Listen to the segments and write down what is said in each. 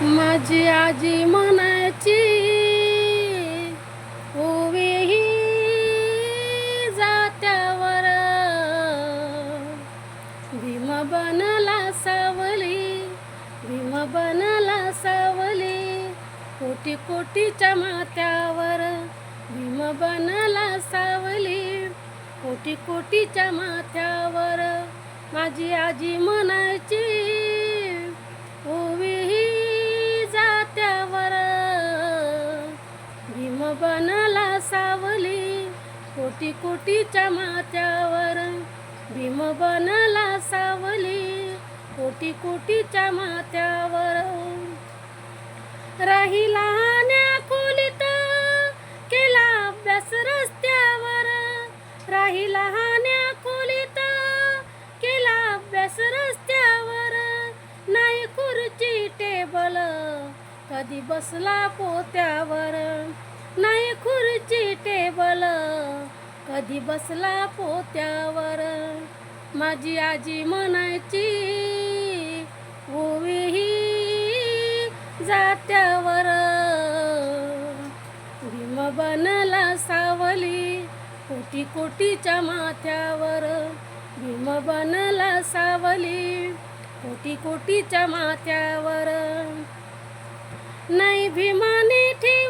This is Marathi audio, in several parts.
माझी आजी म्हणायची ओवी जात्यावर. भीम बनला सावली भीम बनला सावली कोटी कोटीच्या माथ्यावर. भीम बनला सावली कोटी कोटीच्या माथ्यावर. माझी आजी म्हणायची कोटी कोटीच्या माथ्यावर भीम बनला सावली. कोटी कोटीच्या माथ्यावर राहिला लहान्या खोलीत केला अभ्यास रस्त्यावर. राहिला लहान्या खोलीत केला अभ्यास रस्त्यावर. नाही खुर्ची टेबल कधी बसला पोत्यावर. नाही खुर्ची टेबल. कधी बसला पोत्यावर? माझी आजी म्हणायची ओवी ही जात्यावर. भीम बनला सावली कोटी कोटीच्या माथ्यावर. भीम बनला सावली कोटी कोटीच्या माथ्यावर. नाही भीमाने ठे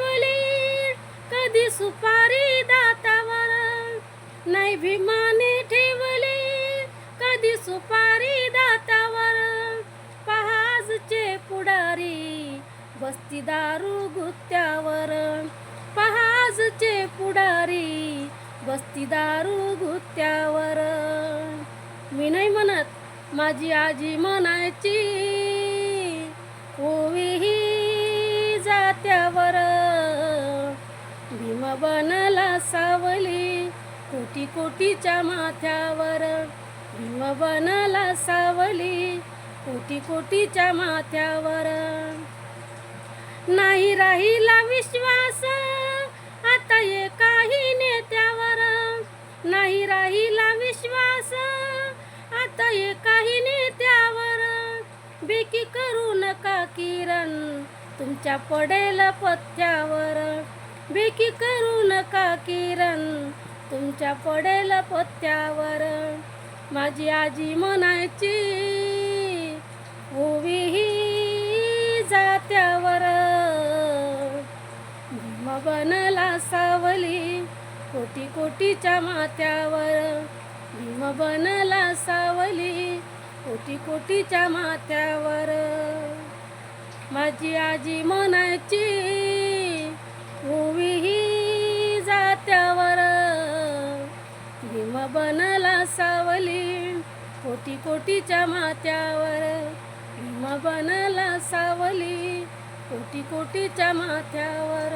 बस्ती दारू गुत्त्यावर पहाजचे पुढारी बस्ती दारू गुत्त्यावर मी नाही म्हणत माझी आजी म्हणायची ओवी ही जात्यावर. भीम बनला सावली कोटी कोटीच्या माथ्यावर. भीम बनला सावली कोटी कोटीच्या माथ्यावर. नाही राहिला विश्वास. आता ये काही नेत्यावर. नाही राहिला विश्वास. आता ये काही नेत्यावर. बेकी करू नका किरण तुमच्या पडेल पत्त्यावर बेकी करू नका किरण तुमच्या पडेल पत्त्यावर माझी आजी म्हणायची बनला सावली कोटी कोटीच्या माथ्यावर. भीम बनला सावली कोटी कोटीच्या माथ्यावर. माझी आजी म्हणायची होवी ही जात्यावर. भीम बनला सावली कोटी कोटीच्या माथ्यावर. भीम बनला सावली कोटी कोटीच्या माथ्यावर.